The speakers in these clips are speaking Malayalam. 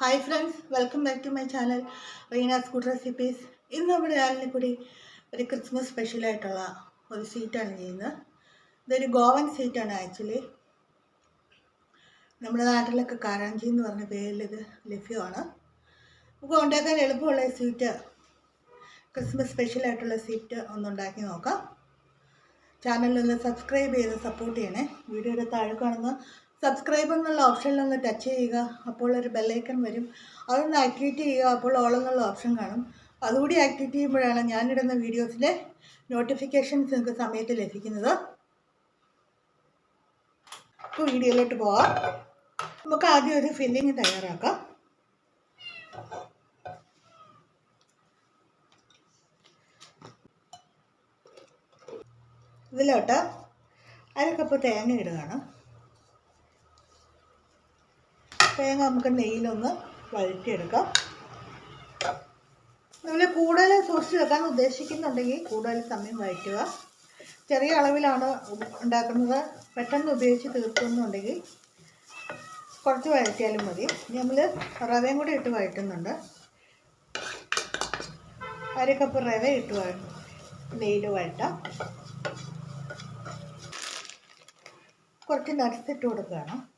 Hi friends welcome back to my channel Reena's food recipes ഇന്ന് നമ്മുടെ ചാനലിൽ കൂടി ഒരു ക്രിസ്മസ് സ്പെഷ്യലായിട്ടുള്ള ഒരു സ്വീറ്റാണ് ചെയ്യുന്നത്. ഇതൊരു ഗോവൻ സ്വീറ്റാണ് ആക്ച്വലി നമ്മുടെ നാട്ടിലൊക്കെ കാരാഞ്ചി എന്ന് പറഞ്ഞ പേരിൽ ഇത് ലഭ്യമാണ്. നമുക്ക് ഉണ്ടാക്കാൻ എളുപ്പമുള്ള സ്വീറ്റ് ക്രിസ്മസ് സ്പെഷ്യലായിട്ടുള്ള സ്വീറ്റ് ഒന്ന് ഉണ്ടാക്കി നോക്കാം. ഒന്ന് സബ്സ്ക്രൈബ് ചെയ്ത് സപ്പോർട്ട് ചെയ്യണേ. വീഡിയോയുടെ താഴെ കാണുന്ന സബ്സ്ക്രൈബ് എന്നുള്ള ഓപ്ഷനിൽ ഒന്ന് ടച്ച് ചെയ്യുക. അപ്പോൾ ഒരു ബെല്ലൈക്കൺ വരും. അതൊന്ന് ആക്ടിവേറ്റ് ചെയ്യുക. അപ്പോൾ ഓൾ എന്നുള്ള ഓപ്ഷൻ കാണും. അതുകൂടി ആക്ടിവേറ്റ് ചെയ്യുമ്പോഴാണ് ഞാനിടുന്ന വീഡിയോസിന്റെ നോട്ടിഫിക്കേഷൻസ് നിങ്ങൾക്ക് സമയത്ത് ലഭിക്കുന്നത്. ഇപ്പോൾ വീഡിയോയിലോട്ട് പോവാം. നമുക്ക് ആദ്യം ഒരു ഫില്ലിങ് തയ്യാറാക്കാം. ഇതിലോട്ട് അര കപ്പ് തേങ്ങ ഇടുകയാണ്. തേങ്ങ നമുക്ക് നെയ്യിലൊന്ന് വഴറ്റിയെടുക്കാം. നമ്മൾ കൂടുതൽ സൂക്ഷിച്ച് വെക്കാൻ ഉദ്ദേശിക്കുന്നുണ്ടെങ്കിൽ കൂടുതൽ സമയം വഴറ്റുക. ചെറിയ അളവിലാണ് ഉണ്ടാക്കുന്നത്. പെട്ടെന്ന് ഉപയോഗിച്ച് തീർക്കുന്നുണ്ടെങ്കിൽ കുറച്ച് വഴറ്റിയാലും മതി. നമ്മൾ റവയും കൂടി ഇട്ട് വഴറ്റുന്നുണ്ട്. അര കപ്പ് റവ ഇട്ട് നെയ്യിൽ വഴറ്റാം. കുറച്ച് നട്സ് ഇട്ട് കൊടുക്കുകയാണ്.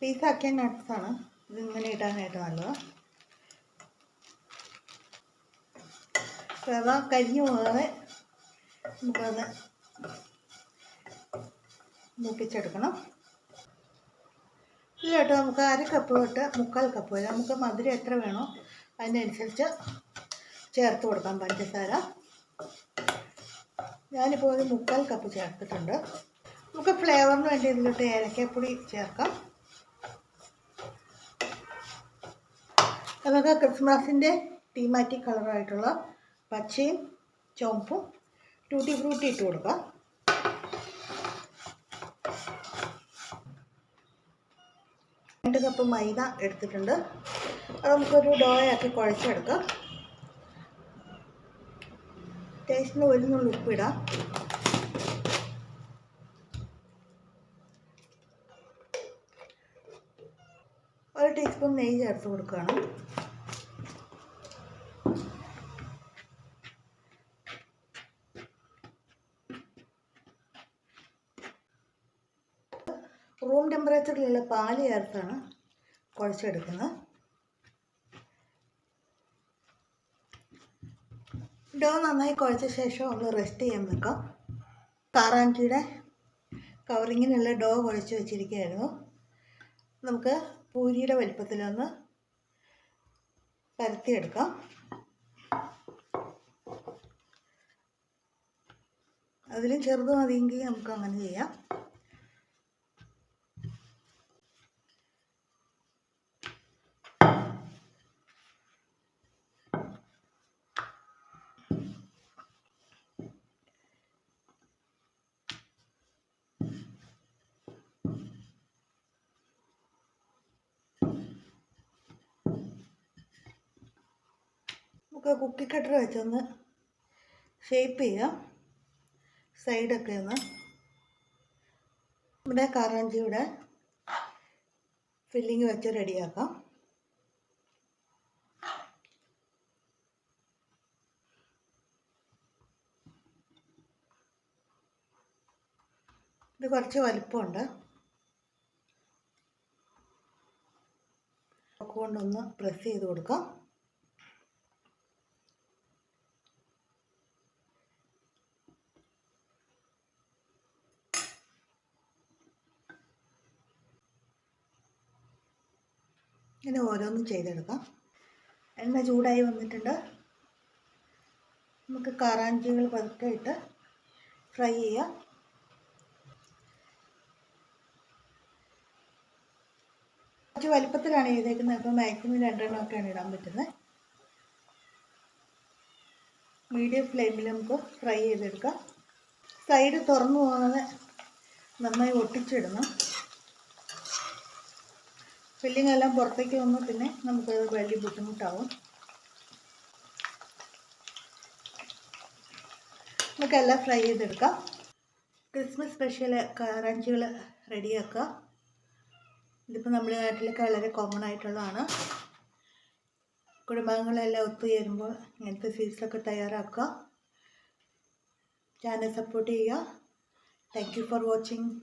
പീസാക്കിയ നട്ട്സാണ്. ഇതിങ്ങനെ ഇടാനായിട്ട് നല്ലത്. റവ കരിഞ്ഞു പോകാതെ നമുക്കത് മൂപ്പിച്ചെടുക്കണം. ഇതിലോട്ട് നമുക്ക് അര കപ്പ് തൊട്ട് മുക്കാൽ കപ്പ് വരെ നമുക്ക് മധുരം എത്ര വേണോ അതിനനുസരിച്ച് ചേർത്ത് കൊടുക്കാം പഞ്ചസാര. ഞാനിപ്പോൾ ഒരു മുക്കാൽ കപ്പ് ചേർത്തിട്ടുണ്ട്. നമുക്ക് ഫ്ലേവറിന് വേണ്ടി ഇതിലോട്ട് ഏലക്കപ്പൊടി ചേർക്കാം. നമുക്ക് ക്രിസ്മസിന്റെ തീമാറ്റിക് കളറായിട്ടുള്ള പച്ചയും ചുവപ്പും ടൂട്ടി ഫ്രൂട്ടി ഇട്ട് കൊടുക്കാം. രണ്ട് കപ്പ് മൈദ എടുത്തിട്ടുണ്ട്. അത് നമുക്കൊരു ഡോയാക്കി കുഴച്ചെടുക്കാം. ടേസ്റ്റിന് ഒരു നുള്ളി ഉപ്പിടാം. ഒരു ടീസ്പൂൺ നെയ്യ് ചേർത്ത് കൊടുക്കുകയാണ് റൂം ടെമ്പറേച്ചറിലുള്ള പാൽ ചേർത്താണ് കുഴച്ചെടുക്കുന്നത്. ഡോ നന്നായി കുഴച്ച ശേഷം ഒന്ന് റെസ്റ്റ് ചെയ്യാൻ വെക്കാം. കാറാഞ്ചിയുടെ കവറിങ്ങിനുള്ള ഡോ കുഴച്ച് വെച്ചിരിക്കുകയായിരുന്നു. നമുക്ക് പൂരിയുടെ വലിപ്പത്തിലൊന്ന് പരത്തിയെടുക്കാം. അതിലും ചെറുത് മതിയെങ്കിൽ നമുക്ക് അങ്ങനെ ചെയ്യാം. നമുക്ക് കുക്കി കട്ടർ വെച്ചൊന്ന് ഷേപ്പ് ചെയ്യാം. സൈഡൊക്കെ ഒന്ന്. നമ്മുടെ കാറാഞ്ചിയുടെ ഫില്ലിങ് വെച്ച് റെഡിയാക്കാം ഇത് കുറച്ച് വലിപ്പമുണ്ട്. കൊണ്ടൊന്ന് പ്രസ് ചെയ്ത് കൊടുക്കാം. ഇങ്ങനെ ഓരോന്നും ചെയ്തെടുക്കാം. എണ്ണ ചൂടായി വന്നിട്ടുണ്ട്. നമുക്ക് കാറാഞ്ചികൾ പതുക്കെ ഇട്ട് ഫ്രൈ ചെയ്യാം. കുറച്ച് വലിപ്പത്തിലാണ് ചെയ്തേക്കുന്നത്. അപ്പോൾ മാക്സിമം രണ്ടെണ്ണമൊക്കെയാണ് ഇടാൻ പറ്റുന്നത്. മീഡിയം ഫ്ലെയിമിൽ നമുക്ക് ഫ്രൈ ചെയ്തെടുക്കാം. സൈഡ് തുറന്നു പോകാതെ നന്നായി ഒട്ടിച്ചിടണം. ഫില്ലിംഗ് എല്ലാം പുറത്തേക്ക് വന്നു പിന്നെ നമുക്കത് വലിയ ബുദ്ധിമുട്ടാവും. നമുക്കെല്ലാം ഫ്രൈ ചെയ്തെടുക്കാം. ക്രിസ്മസ് സ്പെഷ്യൽ കറഞ്ചുകൾ റെഡിയാക്കുക. ഇതിപ്പോൾ നമ്മുടെ നാട്ടിലൊക്കെ വളരെ കോമൺ ആയിട്ടുള്ളതാണ്. കുടുംബാംഗങ്ങളെല്ലാം ഒത്തുചേരുമ്പോൾ ഇങ്ങനത്തെ ഫീസൊക്കെ തയ്യാറാക്കുക. ചാനൽ സപ്പോർട്ട് ചെയ്യുക. Thank you for watching